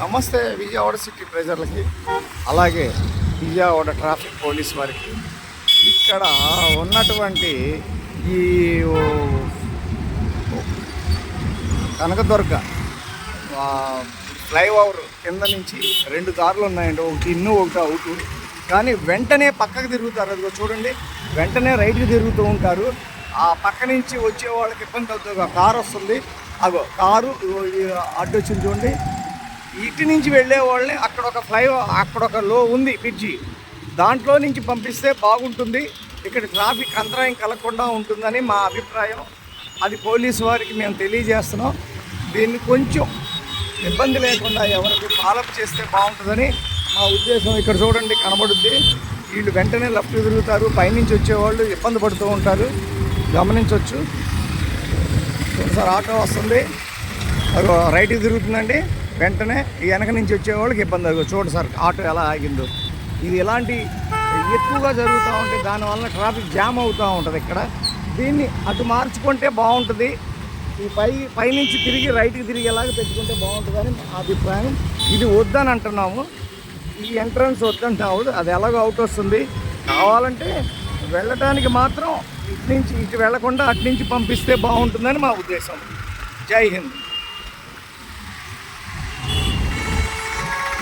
నమస్తే విజయవాడ సిటీ ప్రజలకి అలాగే విజయవాడ ట్రాఫిక్ పోలీస్ వారికి. ఇక్కడ ఉన్నటువంటి ఈ కనకదుర్గ ఫ్లైఓవర్ కింద నుంచి రెండు కార్లు ఉన్నాయండి ఒకటి ఇన్ను ఒకటి అవుట్. కానీ వెంటనే పక్కకు తిరుగుతారు. అదిగో చూడండి వెంటనే రైట్కి తిరుగుతూ ఉంటారు. ఆ పక్క నుంచి వచ్చే వాళ్ళకి ఇబ్బంది అవుతుంది. ఒక కారు వస్తుంది. అగో కారు అడ్డు వచ్చింది చూడండి. ఇటు నుంచి వెళ్ళే వాళ్ళని అక్కడ ఒక ఫ్లై అక్కడ ఒక లో ఉంది బ్రిడ్జి దాంట్లో నుంచి పంపిస్తే బాగుంటుంది. ఇక్కడ ట్రాఫిక్ అంతరాయం కలగకుండా ఉంటుందని మా అభిప్రాయం. అది పోలీసు వారికి మేము తెలియజేస్తున్నాం. దీన్ని కొంచెం ఇబ్బంది లేకుండా ఎవరికి ఫాలోఅప్ చేస్తే బాగుంటుందని మా ఉద్దేశం. ఇక్కడ చూడండి కనబడుద్ది. వీళ్ళు వెంటనే లెఫ్ట్ తిరుగుతారు. పైనుంచి వచ్చేవాళ్ళు ఇబ్బంది పడుతూ ఉంటారు. గమనించవచ్చు. సార్ ఆటో వస్తుంది. రైట్కి తిరుగుతుందండి. వెంటనే ఈ వెనక నుంచి వచ్చే వాళ్ళకి ఇబ్బంది అవుతుంది. చూడండి సార్ ఆటో ఎలా ఆగిందో. ఇది ఇలాంటి ఎక్కువగా జరుగుతూ ఉంటే దానివల్ల ట్రాఫిక్ జామ్ అవుతూ ఉంటుంది ఇక్కడ. దీన్ని అటు మార్చుకుంటే బాగుంటుంది. ఈ పై పైనుంచి తిరిగి రైట్కి తిరిగేలాగా పెట్టుకుంటే బాగుంటుందని మా అభిప్రాయం. ఇది వద్దని అంటున్నాము. ఈ ఎంట్రన్స్ వద్దంటాము అది ఎలాగో అవుట్ వస్తుంది. కావాలంటే వెళ్ళటానికి మాత్రం ఇటు నుంచి ఇటు వెళ్ళకుండా అటు నుంచి పంపిస్తే బాగుంటుందని మా ఉద్దేశం. జై హింద్.